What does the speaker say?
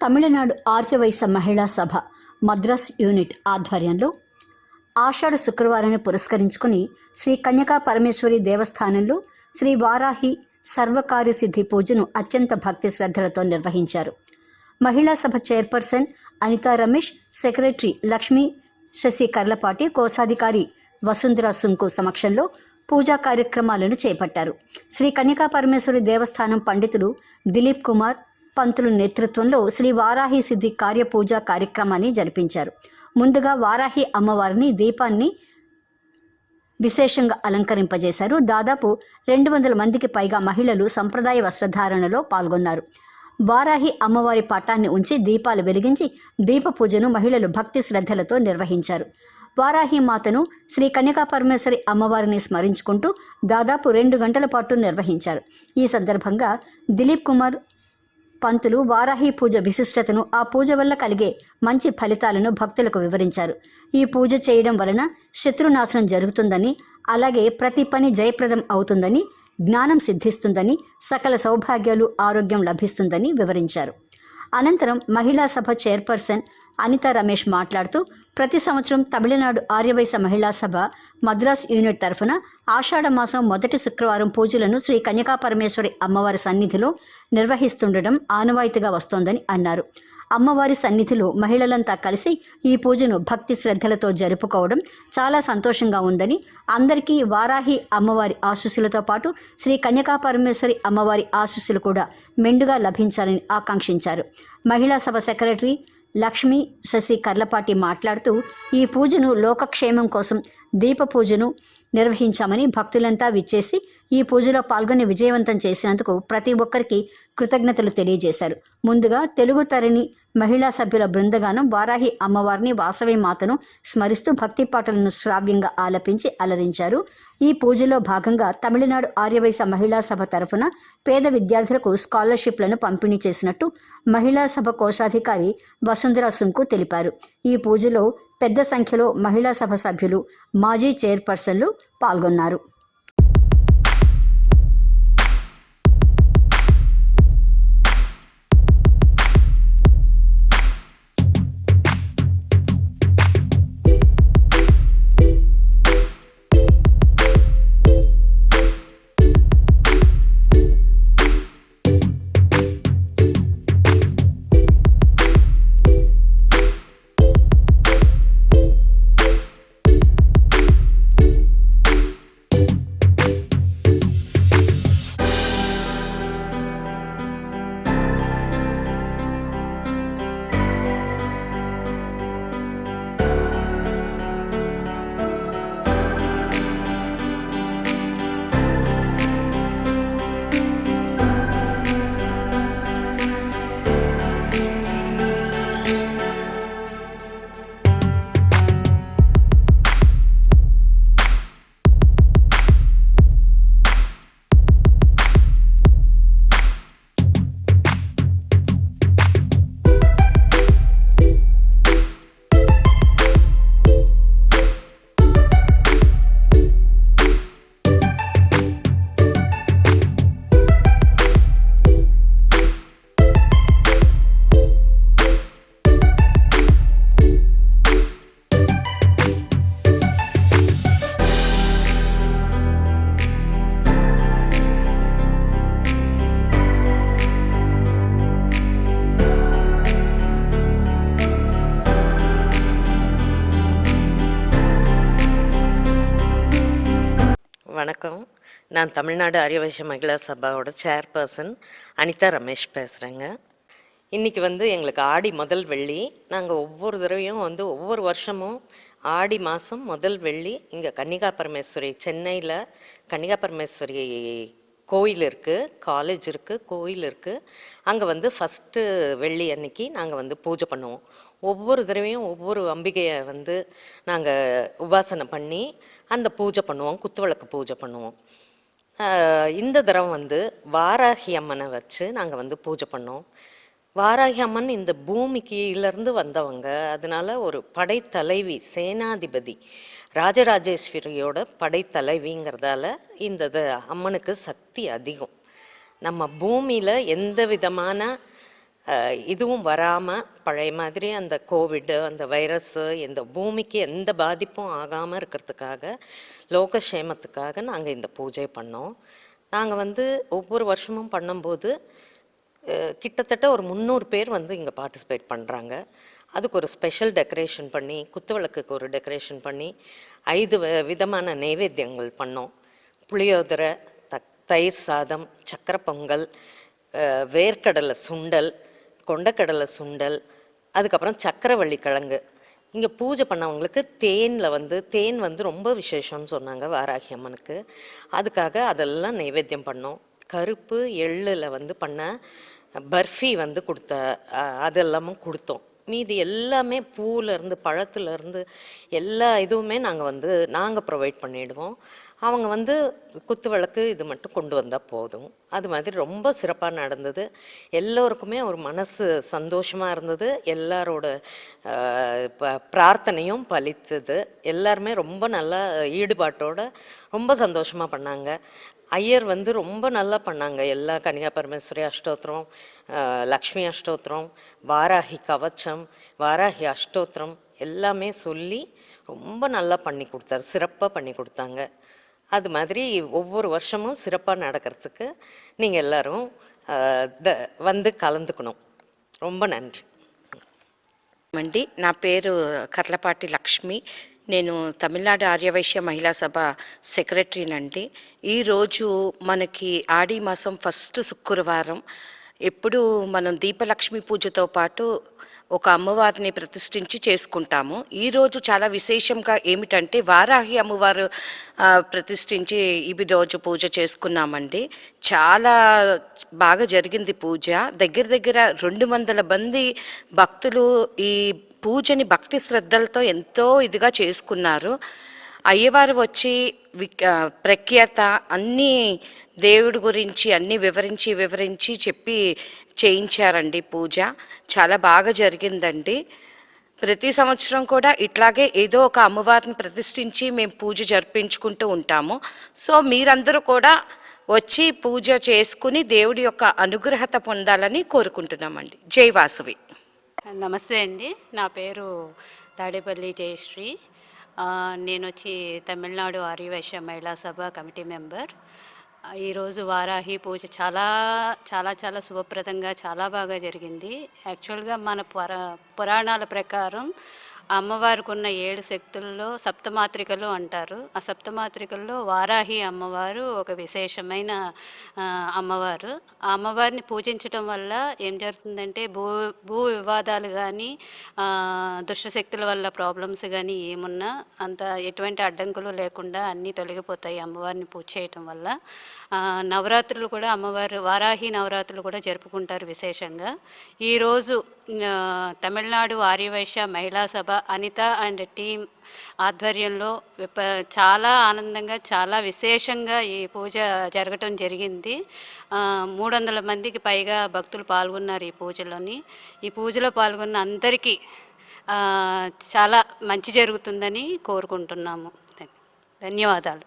తమిళనాడు ఆర్యవైశ్య మహిళా సభ మద్రాస్ యూనిట్ ఆధ్వర్యంలో ఆషాఢ శుక్రవారాన్ని పురస్కరించుకుని శ్రీ కన్యకా పరమేశ్వరి దేవస్థానంలో శ్రీ వారాహి సర్వకార్య సిద్ధి పూజను అత్యంత భక్తి శ్రద్ధలతో నిర్వహించారు. మహిళా సభ చైర్పర్సన్ అనితా రమేష్ సెక్రటరీ లక్ష్మీ శశి కర్లపాటి కోశాధికారి వసుంధర సుంకు సమక్షంలో పూజా కార్యక్రమాలను చేపట్టారు. శ్రీ కన్యకా పరమేశ్వరి దేవస్థానం పండితులు దిలీప్ కుమార్ పంతులు నేతృత్వంలో శ్రీ వారాహి సిద్ధి కార్యపూజ కార్యక్రమాన్ని జరిపించారు. ముందుగా వారాహి అమ్మవారిని దీపాన్ని విశేషంగా అలంకరింపజేశారు. దాదాపు రెండు వందల మందికి పైగా మహిళలు సంప్రదాయ వస్త్రధారణలో పాల్గొన్నారు. వారాహి అమ్మవారి పటాన్ని ఉంచి దీపాలు వెలిగించి దీప పూజను మహిళలు భక్తి శ్రద్ధలతో నిర్వహించారు. వారాహి మాతను శ్రీ కన్యకా పరమేశ్వరి అమ్మవారిని స్మరించుకుంటూ దాదాపు రెండు గంటల పాటు నిర్వహించారు. ఈ సందర్భంగా దిలీప్ కుమార్ పంతులు వారాహి పూజ విశిష్టతను ఆ పూజ వల్ల కలిగే మంచి ఫలితాలను భక్తులకు వివరించారు. ఈ పూజ చేయడం వలన శత్రునాశనం జరుగుతుందని అలాగే ప్రతి పని జయప్రదం అవుతుందని జ్ఞానం సిద్ధిస్తుందని సకల సౌభాగ్యాలు ఆరోగ్యం లభిస్తుందని వివరించారు. అనంతరం మహిళా సభ చైర్పర్సన్ అనిత రమేష్ మాట్లాడుతూ ప్రతి సంవత్సరం తమిళనాడు ఆర్యవైశ్య మహిళా సభ మద్రాస్ యూనిట్ తరఫున ఆషాఢ మాసం మొదటి శుక్రవారం పూజలను శ్రీ కన్యకా పరమేశ్వరి అమ్మవారి సన్నిధిలో నిర్వహిస్తుండడం ఆనవాయితీగా వస్తోందని అన్నారు. అమ్మవారి సన్నిధిలో మహిళలంతా కలిసి ఈ పూజను భక్తి శ్రద్ధలతో జరుపుకోవడం చాలా సంతోషంగా ఉందని అందరికీ వారాహి అమ్మవారి ఆశీస్సులతో పాటు శ్రీ కన్యకా పరమేశ్వరి అమ్మవారి ఆశీస్సులు కూడా మెండుగా లభించాలని ఆకాంక్షించారు. మహిళా సభ సెక్రటరీ లక్ష్మీ శశి కర్లపాటి మాట్లాడుతూ ఈ పూజను లోకక్షేమం కోసం దీప పూజను నిర్వహించామని భక్తులంతా విచ్చేసి ఈ పూజలో పాల్గొని విజయవంతం చేసినందుకు ప్రతి ఒక్కరికి కృతజ్ఞతలు తెలియజేశారు. ముందుగా తెలుగు తరిణి మహిళా సభ్యుల బృందగానం వారాహి అమ్మవారిని వాసవి మాతను స్మరిస్తూ భక్తి పాటలను శ్రావ్యంగా ఆలపించి అలరించారు. ఈ పూజలో భాగంగా తమిళనాడు ఆర్యవైశ్య మహిళా సభ తరఫున పేద విద్యార్థులకు స్కాలర్షిప్లను పంపిణీ చేసినట్టు మహిళా సభ కోశాధికారి వసుంధర సుంకు తెలిపారు. ఈ పూజలో పెద్ద సంఖ్యలో మహిళా సభ సభ్యులు మాజీ చైర్పర్సన్లు పాల్గొన్నారు. நான் தமிழ்நாடு ஆரியவைශ්ய மகிழா சபாவோட சேர்பர்சன் அனிதா ரமேஷ் பேசுகிறேங்க இன்றைக்கி வந்து எங்களுக்கு ஆடி முதல் வெள்ளி. நாங்கள் ஒவ்வொரு தடவையும் வந்து ஒவ்வொரு வருஷமும் ஆடி மாதம் முதல் வெள்ளி இங்கே கன்னிகா பரமேஸ்வரி சென்னையில் கன்னிகா பரமேஸ்வரி கோயில் இருக்குது காலேஜ் இருக்குது கோயில் இருக்குது அங்கே வந்து ஃபஸ்ட்டு வெள்ளி அன்னைக்கு நாங்கள் வந்து பூஜை பண்ணுவோம். ஒவ்வொரு தடவையும் ஒவ்வொரு அம்பிகையை வந்து நாங்கள் உபாசனை பண்ணி அந்த பூஜை பண்ணுவோம் குத்துவிளக்கு பூஜை பண்ணுவோம். இந்த தரம் வந்து வாராகி அம்மனை வச்சு நாங்கள் வந்து பூஜை பண்ணோம். வாராகி அம்மன் இந்த பூமிக்குலேருந்து வந்தவங்க. அதனால ஒரு படைத்தலைவி சேனாதிபதி ராஜராஜேஸ்வரியோட படைத்தலைவிங்கிறதால இந்த அம்மனுக்கு சக்தி அதிகம். நம்ம பூமியில் எந்த விதமான இதுவும் வராமல் பழைய மாதிரி அந்த கோவிடு அந்த வைரஸ்ஸு இந்த பூமிக்கு எந்த பாதிப்பும் ஆகாமல் இருக்கிறதுக்காக லோகக்ஷேமத்துக்காக நாங்கள் இந்த பூஜை பண்ணோம். நாங்கள் வந்து ஒவ்வொரு வருஷமும் பண்ணும்போது கிட்டத்தட்ட ஒரு முந்நூறு பேர் வந்து இங்கே பார்ட்டிசிபேட் பண்ணுறாங்க அதுக்கு ஒரு ஸ்பெஷல் டெக்கரேஷன் பண்ணி குத்துவிளக்குக்கு ஒரு டெக்கரேஷன் பண்ணி ஐந்து விதமான நைவேத்தியங்கள் பண்ணோம். புளியோதரை த தயிர் சாதம் சக்கரை பொங்கல் வேர்க்கடலை சுண்டல் கொண்டக்கடலை சுண்டல் அதுக்கப்புறம் சக்கரவள்ளி கிழங்கு இங்கே பூஜை பண்ணவங்களுக்கு தேனில் வந்து தேன் வந்து ரொம்ப விசேஷம்னு சொன்னாங்க வாராகி அம்மனுக்கு. அதுக்காக அதெல்லாம் நைவேத்தியம் பண்ணோம். கருப்பு எள்ளில் வந்து பண்ண பர்ஃபி வந்து கொடுத்த அதெல்லாமும் கொடுத்தோம். மீதி எல்லாமே பூவிலேருந்து பழத்துலேருந்து எல்லா இதுவுமே நாங்கள் வந்து நாங்கள் ப்ரொவைட் பண்ணிடுவோம். அவங்க வந்து குத்து விளக்கு இது மட்டும் கொண்டு வந்தால் போதும். அது மாதிரி ரொம்ப சிறப்பாக நடந்தது. எல்லோருக்குமே ஒரு மனசு சந்தோஷமாக இருந்தது. எல்லாரோட ப- பிரார்த்தனையும் பலித்தது. எல்லாருமே ரொம்ப நல்லா ஈடுபாட்டோட ரொம்ப சந்தோஷமாக பண்ணாங்க. ஐயர் வந்து ரொம்ப நல்லா பண்ணாங்க. எல்லா கன்னிகா பரமேஸ்வரி அஷ்டோத்திரம் லக்ஷ்மி அஷ்டோத்திரம் வாராகி கவச்சம் வாராகி அஷ்டோத்திரம் எல்லாமே சொல்லி ரொம்ப நல்லா பண்ணி கொடுத்தாரு. சிறப்பாக பண்ணி கொடுத்தாங்க. அது மாதிரி ஒவ்வொரு வருஷமும் சிறப்பாக நடக்கிறதுக்கு நீங்கள் எல்லாரும் அஹ், த- வந்து கலந்துக்கணும் ரொம்ப நன்றி అండి నా పేరు కర్లపాటి లక్ష్మి నేను తమిళనాడు ఆర్యవైశ్య మహిళా సభ సెక్రటరీనండి ఈరోజు మనకి ఆడి మాసం ఫస్ట్ శుక్రవారం ఎప్పుడు మనం దీపలక్ష్మి పూజతో పాటు ఒక అమ్మవారిని ప్రతిష్ఠించి చేసుకుంటాము. ఈరోజు చాలా విశేషంగా ఏమిటంటే వారాహి అమ్మవారు ప్రతిష్ఠించి ఇవి రోజు పూజ చేసుకున్నామండి. చాలా బాగా జరిగింది పూజ. దగ్గర దగ్గర రెండు వందల మంది భక్తులు ఈ పూజని భక్తి శ్రద్ధలతో ఎంతో ఇదిగా చేసుకున్నారు. అయ్యవారు వచ్చి విక్- ప్రఖ్యాత అన్నీ దేవుడి గురించి అన్నీ వివరించి వివరించి చెప్పి చేయించారండి పూజ. చాలా బాగా జరిగిందండి. ప్రతి సంవత్సరం కూడా ఇట్లాగే ఏదో ఒక అమ్మవారిని ప్రతిష్ఠించి మేము పూజ జరిపించుకుంటూ ఉంటాము. సో మీరందరూ కూడా వచ్చి పూజ చేసుకుని దేవుడి యొక్క అనుగ్రహత పొందాలని కోరుకుంటున్నామండి. జై వాసవి. నమస్తే అండి. నా పేరు తాడేపల్లి జయశ్రీ. నేను వచ్చి తమిళనాడు ఆర్యవైశ్య మహిళా సభ కమిటీ మెంబర్. ఈరోజు వారాహి పూజ చాలా చాలా చాలా శుభప్రదంగా చాలా బాగా జరిగింది. యాక్చువల్గా మన పురా పురాణాల ప్రకారం అమ్మవారికి ఉన్న ఏడు శక్తుల్లో సప్తమాత్రికలు అంటారు. ఆ సప్తమాత్రికల్లో వారాహి అమ్మవారు ఒక విశేషమైన అమ్మవారు. ఆ అమ్మవారిని పూజించడం వల్ల ఏం జరుగుతుందంటే భూ భూ వివాదాలు కానీ దుష్టశక్తుల వల్ల ప్రాబ్లమ్స్ కానీ ఏమున్నా అంత ఎటువంటి అడ్డంకులు లేకుండా అన్నీ తొలగిపోతాయి అమ్మవారిని పూజ చేయటం వల్ల. నవరాత్రులు కూడా అమ్మవారు వారాహి నవరాత్రులు కూడా జరుపుకుంటారు విశేషంగా. ఈరోజు తమిళనాడు ఆర్యవైశ్య మహిళా సభ అనిత అండ్ టీం ఆధ్వర్యంలో విప చాలా ఆనందంగా చాలా విశేషంగా ఈ పూజ జరగటం జరిగింది. మూడు వందల మందికి పైగా భక్తులు పాల్గొన్నారు ఈ పూజలోని. ఈ పూజలో పాల్గొన్న అందరికీ చాలా మంచి జరుగుతుందని కోరుకుంటున్నాము. ధన్యవాదాలు.